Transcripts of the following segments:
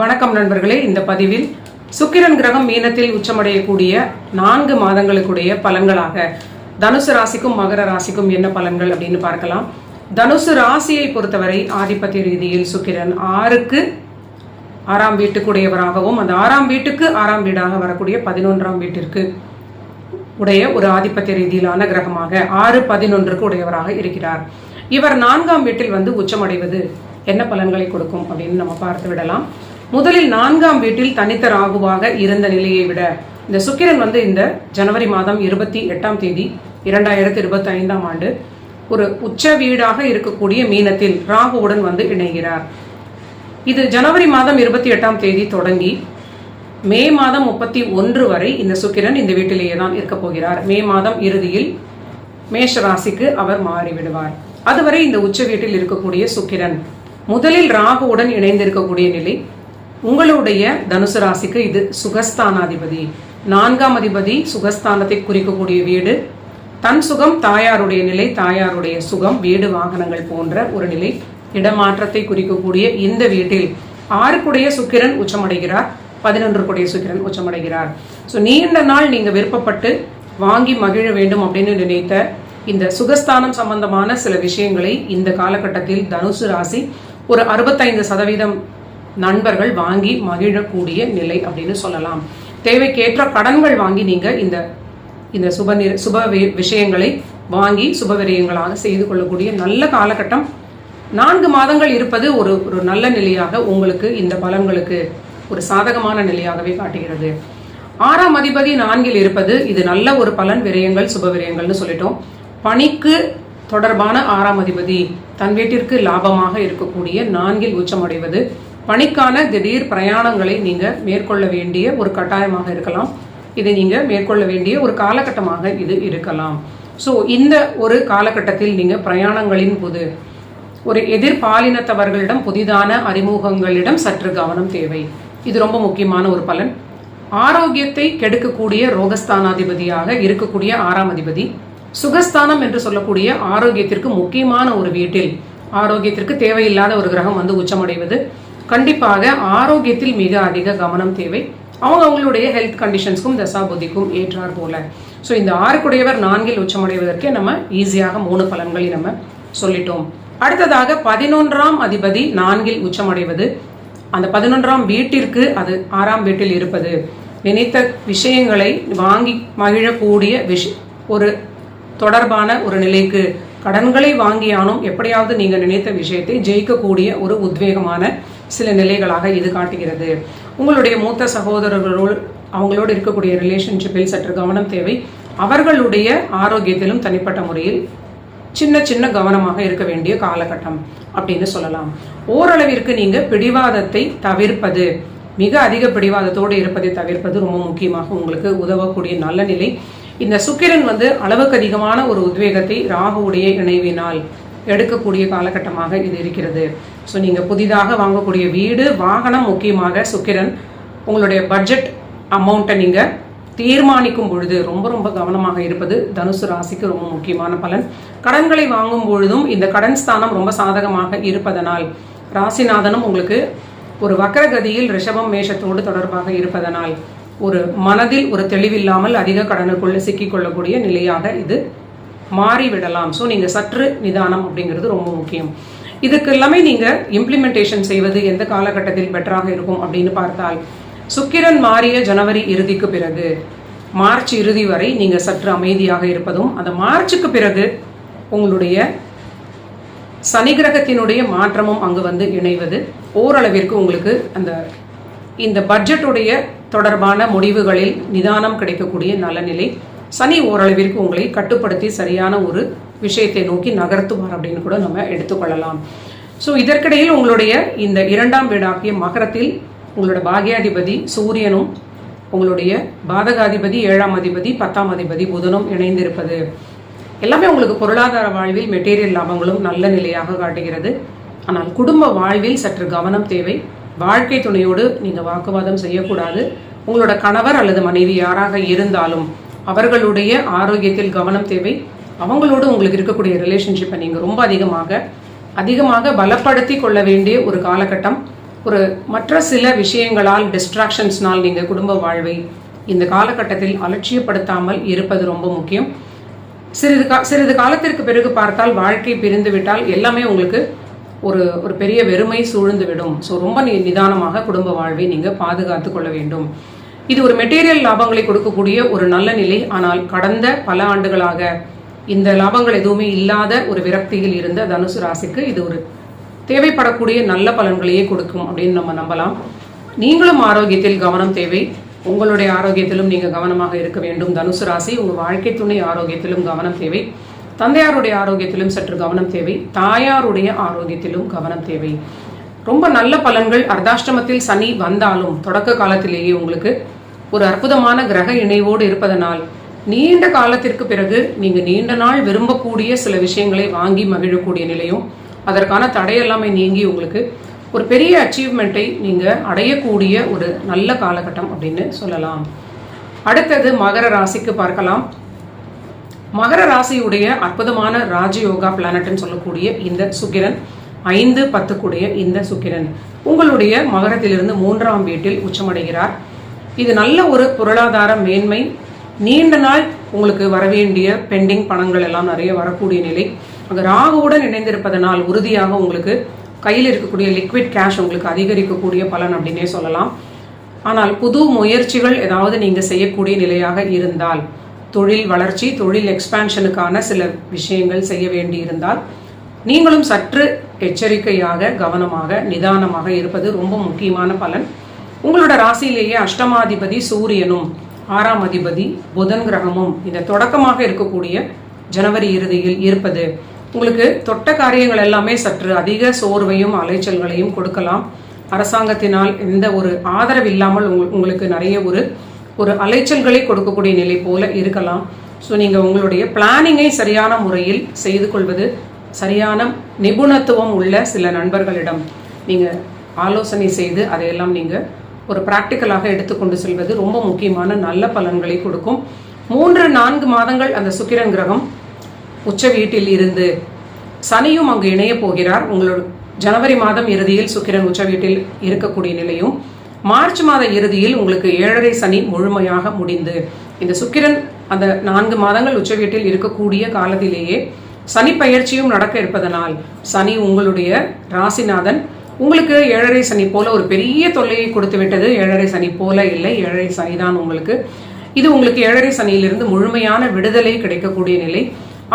வணக்கம் நண்பர்களே. இந்த பதிவில் சுக்கிரன் கிரகம் மீனத்தில் உச்சமடையக்கூடிய நான்கு மாதங்களுக்குடைய பலன்களாக தனுசு ராசிக்கும் மகர ராசிக்கும் என்ன பலன்கள் அப்படின்னு பார்க்கலாம். தனுசு ராசியை பொறுத்தவரை ஆதிபத்திய ரீதியில் சுக்கிரன் ஆறுக்கு ஆறாம் வீட்டுக்குடையவராகவும் அந்த ஆறாம் வீட்டுக்கு ஆறாம் வீடாக வரக்கூடிய பதினொன்றாம் வீட்டிற்கு உடைய ஒரு ஆதிபத்திய ரீதியிலான கிரகமாக ஆறு பதினொன்றுக்கு உடையவராக இருக்கிறார். இவர் நான்காம் வீட்டில் வந்து உச்சமடைவது என்ன பலன்களை கொடுக்கும் அப்படின்னு நம்ம பார்த்து விடலாம். முதலில் நான்காம் வீட்டில் தனித்த ராகுவாக இருந்த நிலையை விட இந்த சுக்கிரன் வந்து இந்த ஜனவரி மாதம் இருபத்தி எட்டாம் தேதி இரண்டாயிரத்தி இருபத்தி ஐந்தாம் ஆண்டு ஒரு உச்ச வீடாக இருக்கக்கூடிய மீனத்தில் ராகுவுடன் வந்து இணைகிறார். இது ஜனவரி மாதம் இருபத்தி எட்டாம் தேதி தொடங்கி மே மாதம் முப்பத்தி ஒன்று வரை இந்த சுக்கிரன் இந்த வீட்டிலேயே தான் இருக்க போகிறார். மே மாதம் இறுதியில் மேஷ ராசிக்கு அவர் மாறிவிடுவார். அதுவரை இந்த உச்ச வீட்டில் இருக்கக்கூடிய சுக்கிரன் முதலில் ராகுவுடன் இணைந்திருக்கக்கூடிய நிலை உங்களுடைய தனுசு ராசிக்கு இது சுகஸ்தானாதிபதி. நான்காம் அதிபதி சுகஸ்தானத்தை குறிக்கக்கூடிய வீடு. தன் சுகம் தாயாருடைய நிலை தாயாருடைய சுகம் வீடு வாகனங்கள் போன்ற ஒரு நிலை. இடமாற்றத்தை குறிக்கக்கூடிய இந்த வீட்டில் ஆறுக்குடைய சுக்கிரன் உச்சமடைகிறார் பதினொன்று கூடிய சுக்கிரன் உச்சமடைகிறார். ஸோ நீண்ட நாள் நீங்கள் விருப்பப்பட்டு வாங்கி மகிழ வேண்டும் அப்படின்னு நினைத்த இந்த சுகஸ்தானம் சம்பந்தமான சில விஷயங்களை இந்த காலகட்டத்தில் தனுசு ராசி ஒரு அறுபத்தைந்து சதவீதம் நண்பர்கள் வாங்கி மகிழக்கூடிய நிலை அப்படின்னு சொல்லலாம். தேவைக்கேற்ற கடன்கள் வாங்கி நீங்க இந்த இந்த சுப நிற சுப வி- விஷயங்களை வாங்கி சுப விரயங்களாக செய்து கொள்ளக்கூடிய நல்ல காலகட்டம். நான்கு மாதங்கள் இருப்பது ஒரு ஒரு நல்ல நிலையாக உங்களுக்கு இந்த பலன்களுக்கு ஒரு சாதகமான நிலையாகவே காட்டுகிறது. ஆறாம் அதிபதி நான்கில் இருப்பது இது நல்ல ஒரு பலன் விரயங்கள் சுப விரயங்கள்னு சொல்லிட்டோம். பணிக்கு தொடர்பான ஆறாம் அதிபதி தன் வீட்டிற்கு லாபமாக இருக்கக்கூடிய நான்கில் உச்சமடைவது பணிக்கான திடீர் பிரயாணங்களை நீங்கள் மேற்கொள்ள வேண்டிய ஒரு கட்டாயமாக இருக்கலாம். இதை நீங்கள் மேற்கொள்ள வேண்டிய ஒரு காலகட்டமாக இது இருக்கலாம். ஸோ இந்த ஒரு காலகட்டத்தில் நீங்கள் பிரயாணங்களின் போது ஒரு எதிர்பாலினத்தவர்களிடம் புதிதான அறிமுகங்களிடம் சற்று கவனம் தேவை. இது ரொம்ப முக்கியமான ஒரு பலன். ஆரோக்கியத்தை கெடுக்கக்கூடிய ரோகஸ்தானாதிபதியாக இருக்கக்கூடிய ஆறாம் அதிபதி சுகஸ்தானம் என்று சொல்லக்கூடிய ஆரோக்கியத்திற்கு முக்கியமான ஒரு வீட்டில் ஆரோக்கியத்திற்கு தேவையில்லாத ஒரு கிரகம் வந்து உச்சமடைவது கண்டிப்பாக ஆரோக்கியத்தில் மிக அதிக கவனம் தேவை. அவங்க அவங்களுடைய ஹெல்த் கண்டிஷன்ஸ்க்கும் தசாபுத்திக்கும் ஏற்றார் போல. ஸோ இந்த ஆறுக்குடையவர் நான்கில் உச்சமடைவதற்கே நம்ம ஈஸியாக மூணு பலன்களை நம்ம சொல்லிட்டோம். அடுத்ததாக பதினொன்றாம் அதிபதி நான்கில் உச்சமடைவது. அந்த பதினொன்றாம் வீட்டிற்கு அது ஆறாம் வீட்டில் இருப்பது. நினைத்த விஷயங்களை வாங்கி மகிழக்கூடிய விஷ ஒரு தொடர்பான ஒரு நிலைக்கு கடன்களை வாங்கியானும் எப்படியாவது நீங்கள் நினைத்த விஷயத்தை ஜெயிக்கக்கூடிய ஒரு உத்வேகமான சில நிலைகளாக இது காட்டுகிறது. உங்களுடைய மூத்த சகோதரர்களோடு அவங்களோடு இருக்கக்கூடிய ரிலேஷன்ஷிப்பில் சற்று கவனம் தேவை. அவர்களுடைய ஆரோக்கியத்திலும் தனிப்பட்ட முறையில் சின்ன சின்ன கவனமாக இருக்க வேண்டிய காலகட்டம் அப்படின்னு சொல்லலாம். ஓரளவிற்கு நீங்க பிடிவாதத்தை தவிர்ப்பது மிக அதிக பிடிவாதத்தோடு இருப்பதை தவிர்ப்பது ரொம்ப முக்கியமாக உங்களுக்கு உதவக்கூடிய நல்ல நிலை. இந்த சுக்கிரன் வந்து அளவுக்கு அதிகமான ஒரு உத்வேகத்தை ராகுவுடைய இணைவினால் எடுக்கக்கூடிய காலகட்டமாக இது இருக்கிறது. ஸோ நீங்கள் புதிதாக வாங்கக்கூடிய வீடு வாகனம் முக்கியமாக சுக்கிரன் உங்களுடைய பட்ஜெட் அமௌண்ட்டை நீங்கள் தீர்மானிக்கும் பொழுது ரொம்ப ரொம்ப கவனமாக இருப்பது தனுசு ராசிக்கு ரொம்ப முக்கியமான பலன். கடன்களை வாங்கும் பொழுதும் இந்த கடன் ஸ்தானம் ரொம்ப சாதகமாக இருப்பதனால் ராசிநாதனும் உங்களுக்கு ஒரு வக்கரகதியில் ரிஷபம் மேஷத்தோடு தொடர்பாக இருப்பதனால் ஒரு மனதில் ஒரு தெளிவில்லாமல் அதிக கடனுக்குள்ளே சிக்கிக்கொள்ளக்கூடிய நிலையாக இது மாறிவிடலாம். ஸோ நீங்கள் சற்று நிதானம் அப்படிங்கிறது ரொம்ப முக்கியம். இதுக்கு எல்லாமே நீங்கள் இம்ப்ளிமெண்டேஷன் செய்வது எந்த காலகட்டத்தில் பெட்டராக இருக்கும் அப்படின்னு பார்த்தால் சுக்கிரன் மாறிய ஜனவரி இறுதிக்கு பிறகு மார்ச் இறுதி வரை நீங்கள் சற்று அமைதியாக இருப்பதும் அந்த மார்ச்சுக்கு பிறகு உங்களுடைய சனி கிரகத்தினுடைய மாற்றமும் அங்கு வந்து இணைவது ஓரளவிற்கு உங்களுக்கு அந்த இந்த பட்ஜெட்டுடைய தொடர்பான முடிவுகளில் நிதானம் கிடைக்கக்கூடிய நல்ல நிலை சனி ஓரளவிற்கு உங்களை கட்டுப்படுத்தி சரியான ஒரு விஷயத்தை நோக்கி நகர்த்துவார் அப்படின்னு கூட நம்ம எடுத்துக்கொள்ளலாம். ஸோ இதற்கிடையில் உங்களுடைய இந்த இரண்டாம் வீடாகிய மகரத்தில் உங்களோட பாகியாதிபதி சூரியனும் உங்களுடைய பாதகாதிபதி ஏழாம் அதிபதி பத்தாம் அதிபதி புதனும் இணைந்திருப்பது. எல்லாமே உங்களுக்கு பொருளாதார வாழ்வில் மெட்டீரியல் லாபங்களும் நல்ல நிலையாக காட்டுகிறது. ஆனால் குடும்ப வாழ்வில் சற்று கவனம் தேவை. வாழ்க்கை துணையோடு நீங்கள் வாக்குவாதம் செய்யக்கூடாது. உங்களோட கணவர் அல்லது மனைவி யாராக இருந்தாலும் அவர்களுடைய ஆரோக்கியத்தில் கவனம் தேவை. அவங்களோடு உங்களுக்கு இருக்கக்கூடிய ரிலேஷன்ஷிப்பை நீங்கள் ரொம்ப அதிகமாக அதிகமாக பலப்படுத்தி கொள்ள வேண்டிய ஒரு காலகட்டம். ஒரு மற்ற சில விஷயங்களால் டிஸ்ட்ராக்ஷன்ஸ்னால் நீங்கள் குடும்ப வாழ்வை இந்த காலகட்டத்தில் அலட்சியப்படுத்தாமல் இருப்பது ரொம்ப முக்கியம். சிறிது கா சிறிது காலத்திற்கு பிறகு பார்த்தால் வாழ்க்கை பிரிந்து விட்டால் எல்லாமே உங்களுக்கு ஒரு ஒரு பெரிய வெறுமை சூழ்ந்து விடும். ஸோ ரொம்ப நி நிதானமாக குடும்ப வாழ்வை நீங்கள் பாதுகாத்து கொள்ள வேண்டும். இது ஒரு மெட்டீரியல் லாபங்களை கொடுக்கக்கூடிய ஒரு நல்ல நிலை. ஆனால் கடந்த பல ஆண்டுகளாக இந்த லாபங்கள் எதுவுமே இல்லாத ஒரு விரக்தியில் இருந்த தனுசு ராசிக்கு இது ஒரு தேவைப்படக்கூடிய நல்ல பலன்களையே கொடுக்கும் அப்படின்னு நம்ம நம்பலாம். நீங்களும் ஆரோக்கியத்தில் கவனம் தேவை. உங்களுடைய ஆரோக்கியத்திலும் நீங்கள் கவனமாக இருக்க வேண்டும். தனுசு ராசி உங்கள் வாழ்க்கை துணை ஆரோக்கியத்திலும் கவனம் தேவை. தந்தையாருடைய ஆரோக்கியத்திலும் சற்று கவனம் தேவை. தாயாருடைய ஆரோக்கியத்திலும் கவனம் தேவை. ரொம்ப நல்ல பலன்கள் அர்த்தாஷ்டமத்தில் சனி வந்தாலும் தொடக்க காலத்திலேயே உங்களுக்கு ஒரு அற்புதமான கிரக இணைவோடு இருப்பதனால் நீண்ட காலத்திற்கு பிறகு நீங்க நீண்ட நாள் விரும்பக்கூடிய சில விஷயங்களை வாங்கி மகிழக்கூடிய நிலையும் அதற்கான தடையெல்லாமே நீங்கி உங்களுக்கு ஒரு பெரிய அச்சீவ்மெண்ட்டை நீங்க அடையக்கூடிய ஒரு நல்ல காலகட்டம் அப்படின்னு சொல்லலாம். அடுத்தது மகர ராசிக்கு பார்க்கலாம். மகர ராசியுடைய அற்புதமான ராஜயோகா பிளானட்னு சொல்லக்கூடிய இந்த சுக்கிரன் ஐந்து பத்துக்குடைய இந்த சுக்கிரன். உங்களுடைய மகரத்திலிருந்து மூன்றாம் வீட்டில் உச்சமடைகிறார். இது நல்ல ஒரு பொருளாதார மேன்மை. நீண்ட நாள் உங்களுக்கு வரவேண்டிய பெண்டிங் பணங்கள் எல்லாம் நிறைய வரக்கூடிய நிலை. அங்கே ராகுவுடன் இணைந்திருப்பதனால் உறுதியாக உங்களுக்கு கையில் இருக்கக்கூடிய லிக்விட் கேஷ் உங்களுக்கு அதிகரிக்கக்கூடிய பலன் அப்படின்னே சொல்லலாம். ஆனால் புது முயற்சிகள் ஏதாவது நீங்கள் செய்யக்கூடிய நிலையாக இருந்தால் தொழில் வளர்ச்சி தொழில் எக்ஸ்பேன்ஷனுக்கான சில விஷயங்கள் செய்ய வேண்டியிருந்தால் நீங்களும் சற்று எச்சரிக்கையாக கவனமாக நிதானமாக இருப்பது ரொம்ப முக்கியமான பலன். உங்களோட ராசியிலேயே அஷ்டமாதிபதி சூரியனும் ஆறாம் அதிபதி புதன் கிரகமும் இந்த தொடக்கமாக இருக்கக்கூடிய ஜனவரி இறுதியில் இருப்பது. உங்களுக்கு தொட்ட காரியங்கள் எல்லாமே சற்று அதிக சோர்வையும் அலைச்சல்களையும் கொடுக்கலாம். அரசாங்கத்தினால் எந்த ஒரு ஆதரவு இல்லாமல் உங்களுக்கு நிறைய ஒரு ஒரு அலைச்சல்களை கொடுக்கக்கூடிய நிலை போல இருக்கலாம். ஸோ நீங்கள் உங்களுடைய பிளானிங்கை சரியான முறையில் செய்து கொள்வது சரியான நிபுணத்துவம் உள்ள சில நண்பர்களிடம் நீங்கள் ஆலோசனை செய்து அதையெல்லாம் நீங்கள் ஒரு ப்ராக்டிக்கலாக எடுத்துக்கொண்டு செல்வது ரொம்ப முக்கியமான நல்ல பலன்களை கொடுக்கும். மூன்று நான்கு மாதங்கள் அந்த சுக்கிரன் கிரகம் உச்ச வீட்டில் இருந்து சனியும் அங்கு இணைய போகிறார். உங்களோட ஜனவரி மாதம் இறுதியில் சுக்கிரன் உச்ச வீட்டில் இருக்கக்கூடிய நிலையும் மார்ச் மாத இறுதியில் உங்களுக்கு ஏழரை சனி முழுமையாக முடிந்து இந்த சுக்கிரன் அந்த நான்கு மாதங்கள் உச்ச வீட்டில் இருக்கக்கூடிய காலத்திலேயே சனி பயிற்சியும் நடக்க இருப்பதனால் சனி உங்களுடைய ராசிநாதன். உங்களுக்கு ஏழரை சனி போல ஒரு பெரிய தொல்லையை கொடுத்து விட்டது. ஏழரை சனி போல இல்லை. ஏழரை சனி தான் உங்களுக்கு. இது உங்களுக்கு ஏழரை சனியிலிருந்து முழுமையான விடுதலை கிடைக்கக்கூடிய நிலை.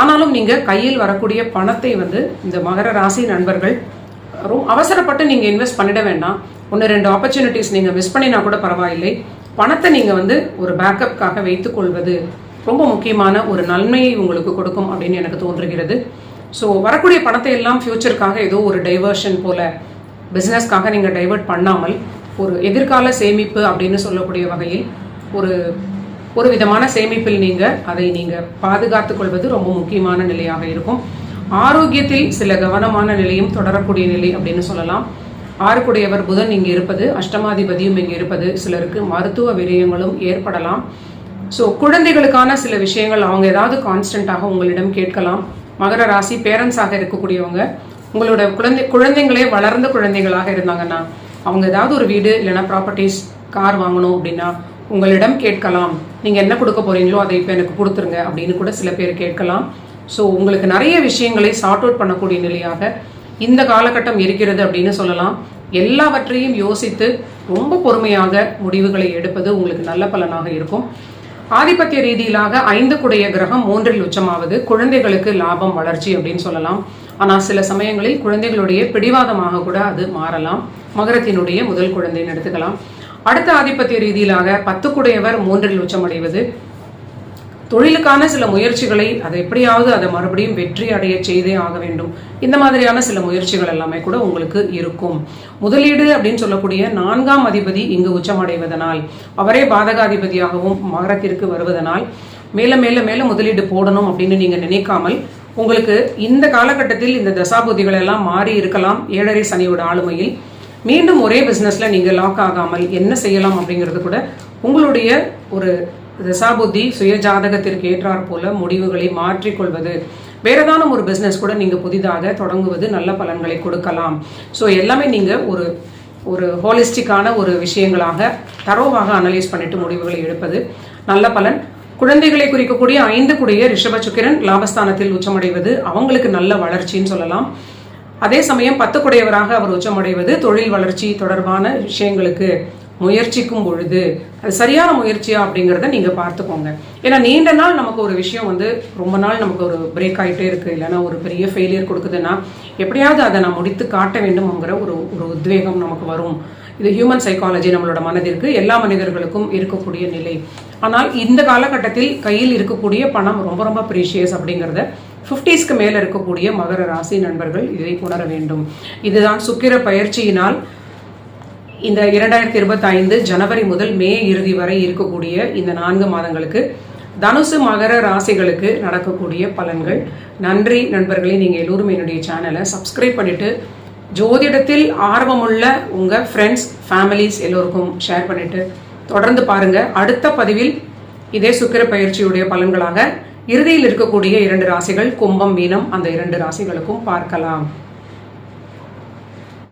ஆனாலும் நீங்க கையில் வரக்கூடிய பணத்தை வந்து இந்த மகர ராசி நண்பர்கள் ரொம்ப அவசரப்பட்டு நீங்க இன்வெஸ்ட் பண்ணிட வேண்டாம். ஒன்று ரெண்டு ஆப்பர்ச்சுனிட்டிஸ் நீங்க மிஸ் பண்ணினா கூட பரவாயில்லை. பணத்தை நீங்க வந்து ஒரு பேக்கப்காக வைத்துக் கொள்வது ரொம்ப முக்கியமான ஒரு நன்மையை உங்களுக்கு கொடுக்கும் அப்படின்னு எனக்கு தோன்றுகிறது. ஸோ வரக்கூடிய பணத்தை எல்லாம் ஃப்யூச்சருக்காக ஏதோ ஒரு டைவர்ஷன் போல பிஸ்னஸ்க்காக நீங்கள் டைவர்ட் பண்ணாமல் ஒரு எதிர்கால சேமிப்பு அப்படின்னு சொல்லக்கூடிய வகையில் ஒரு ஒரு விதமான சேமிப்பில் நீங்கள் அதை நீங்கள் பாதுகாத்து கொள்வது ரொம்ப முக்கியமான நிலையாக இருக்கும். ஆரோக்கியத்தில் சில கவனமான நிலையும் தொடரக்கூடிய நிலை அப்படின்னு சொல்லலாம். ஆறுக்குடையவர் புதன் இங்கே இருப்பது அஷ்டமாதிபதியும் இங்கே இருப்பது சிலருக்கு மருத்துவ விரயங்களும் ஏற்படலாம். ஸோ குழந்தைகளுக்கான சில விஷயங்கள் அவங்க ஏதாவது கான்ஸ்டண்ட்டாக உங்களிடம் கேட்கலாம். மகர ராசி பேரண்ட்ஸாக இருக்கக்கூடியவங்க உங்களோட குழந்தை குழந்தைங்களே வளர்ந்த குழந்தைகளாக இருந்தாங்கன்னா அவங்க ஏதாவது ஒரு வீடு இல்லைனா ப்ராப்பர்ட்டிஸ் கார் வாங்கணும் அப்படின்னா உங்களிடம் கேட்கலாம். நீங்கள் என்ன கொடுக்க போறீங்களோ அதை இப்போ எனக்கு கொடுத்துருங்க அப்படின்னு கூட சில பேர் கேட்கலாம். ஸோ உங்களுக்கு நிறைய விஷயங்களை சார்ட் அவுட் பண்ணக்கூடிய நிலையாக இந்த காலகட்டம் இருக்கிறது அப்படின்னு சொல்லலாம். எல்லாவற்றையும் யோசித்து ரொம்ப பொறுமையாக முடிவுகளை எடுப்பது உங்களுக்கு நல்ல பலனாக இருக்கும். ஆதிபத்திய ரீதியிலாக ஐந்து குடைய கிரகம் மூன்றில் உச்சமாவது குழந்தைகளுக்கு லாபம் வளர்ச்சி அப்படின்னு சொல்லலாம். ஆனால் சில சமயங்களில் குழந்தைகளுடைய பிடிவாதமாக கூட அது மாறலாம். மகரத்தினுடைய முதல் குழந்தைன்னு எடுத்துக்கலாம். அடுத்த ஆதிபத்திய ரீதியிலாக பத்து குடையவர் மூன்றில் உச்சமடைவது தொழிலுக்கான சில முயற்சிகளை அதை எப்படியாவது அதை மறுபடியும் வெற்றி அடைய செய்தே ஆக வேண்டும். இந்த மாதிரியான சில முயற்சிகள் எல்லாமே கூட உங்களுக்கு இருக்கும். முதலீடு அப்படின்னு சொல்லக்கூடிய நான்காம் அதிபதி இங்கு உச்சமடைவதனால் அவரே பாதகாதிபதியாகவும் மகரத்திற்கு வருவதனால் மேல மேல மேல முதலீடு போடணும் அப்படின்னு நீங்க நினைக்காமல் உங்களுக்கு இந்த காலகட்டத்தில் இந்த தசாபுதிகள் எல்லாம் மாறி இருக்கலாம். ஏழரை சனியோட ஆளுமையில் மீண்டும் ஒரே பிஸ்னஸில் நீங்கள் லாக் ஆகாமல் என்ன செய்யலாம் அப்படிங்கிறது கூட உங்களுடைய ஒரு தசாபுத்தி சுய ஜாதகத்திற்கு ஏற்றாற் போல முடிவுகளை மாற்றிக்கொள்வது. வேற ஏதானும் ஒரு பிஸ்னஸ் கூட நீங்கள் புதிதாக தொடங்குவது நல்ல பலன்களை கொடுக்கலாம். ஸோ எல்லாமே நீங்கள் ஒரு ஒரு ஹோலிஸ்டிக்கான ஒரு விஷயங்களாக தரோவாக அனலைஸ் பண்ணிட்டு முடிவுகளை எடுப்பது நல்ல பலன். குழந்தைகளை குறிக்கக்கூடிய ஐந்து குடிய ரிஷப சுக்கிரன் லாபஸ்தானத்தில் உச்சமடைவது அவங்களுக்கு நல்ல வளர்ச்சின்னு சொல்லலாம். அதே சமயம் பத்து குடையவராக அவர் உச்சமடைவது தொழில் வளர்ச்சி தொடர்பான விஷயங்களுக்கு. முயற்சிக்கும் பொழுது அது சரியான முயற்சியா அப்படிங்கிறத நீங்க பார்த்துக்கோங்க. ஏன்னா நீண்ட நாள் நமக்கு ஒரு விஷயம் வந்து ரொம்ப நாள் நமக்கு ஒரு பிரேக் ஆகிட்டே இருக்கு. இல்லைன்னா ஒரு பெரிய ஃபெயிலியர் கொடுக்குதுன்னா எப்படியாவது அதை நான் முடித்து காட்ட வேண்டும்ங்கிற ஒரு ஒரு உத்வேகம் நமக்கு வரும். இது ஹியூமன் சைக்காலஜி நம்மளோட மனதிற்கு எல்லா மனிதர்களுக்கும் இருக்கக்கூடிய நிலை. ஆனால் இந்த காலகட்டத்தில் கையில் இருக்கக்கூடிய பணம் ரொம்ப ரொம்ப ப்ரீஷியஸ் அப்படிங்கிறத ஃபிஃப்டிஸ்க்கு மேலே இருக்கக்கூடிய மகர ராசி நண்பர்கள் இதை உணர வேண்டும். இதுதான் சுக்கிர பயிற்சியினால் இந்த இரண்டாயிரத்தி இருபத்தி ஐந்து ஜனவரி முதல் மே இறுதி வரை இருக்கக்கூடிய இந்த நான்கு மாதங்களுக்கு தனுசு மகர ராசிகளுக்கு நடக்கக்கூடிய பலன்கள். நன்றி நண்பர்களே நீங்கள் எல்லோரும் என்னுடைய சேனலை சப்ஸ்கிரைப் பண்ணிவிட்டு ஜோதிடத்தில் ஆர்வமுள்ள உங்கள் ஃப்ரெண்ட்ஸ் ஃபேமிலிஸ் எல்லோருக்கும் ஷேர் பண்ணிவிட்டு தொடர்ந்து பாருங்கள் அடுத்த பதிவில் இதே சுக்கிர பயிற்சியுடைய பலன்களாக இறுதியில் இருக்கக்கூடிய இரண்டு ராசிகள் கும்பம் மீனம் அந்த இரண்டு ராசிகளுக்கும் பார்க்கலாம்.